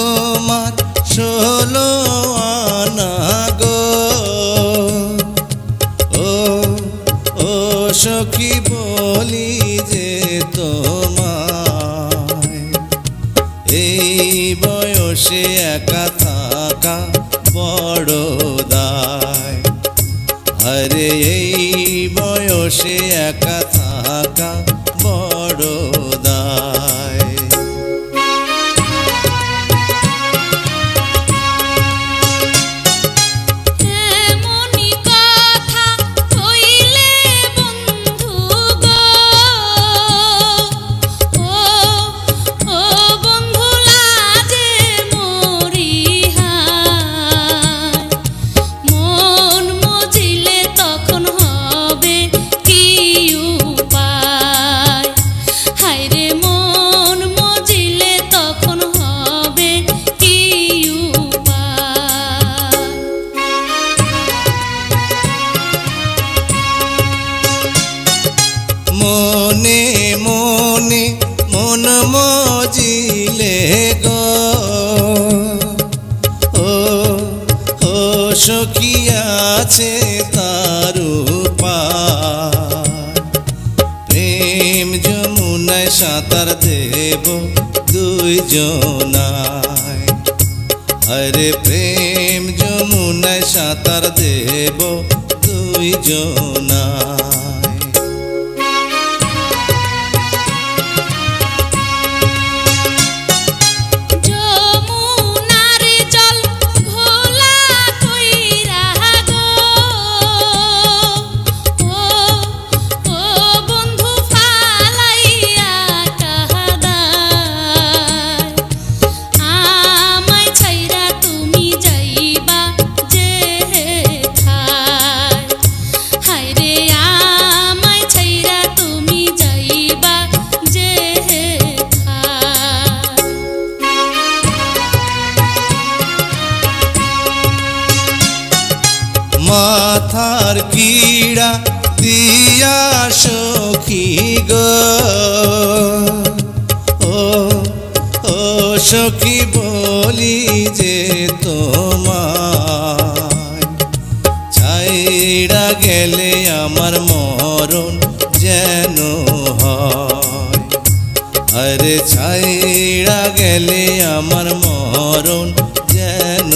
তোমার ষোলো আনা গো। ও ও সখী, বলি যে তোমায়। এই বয়সে একা থাকা বড় দায়। আরে এই বয়সে একা থাকা বড় মজিলে গো। ও ও সখী আছে তার। প্রেম যমুনায় সাঁতার দেব দুইজনায়। আরে প্রেম যমুনায় সাঁতার দেব দুইজনায়। যমুনার মাথার কিড়া দিয়া সখী গো। ও সখী, বলি যে তোমায়, ছাইড়া গেলে আমার মরণ যেন হয়। আরে ছাইড়া গেলে আমার মরণ যেন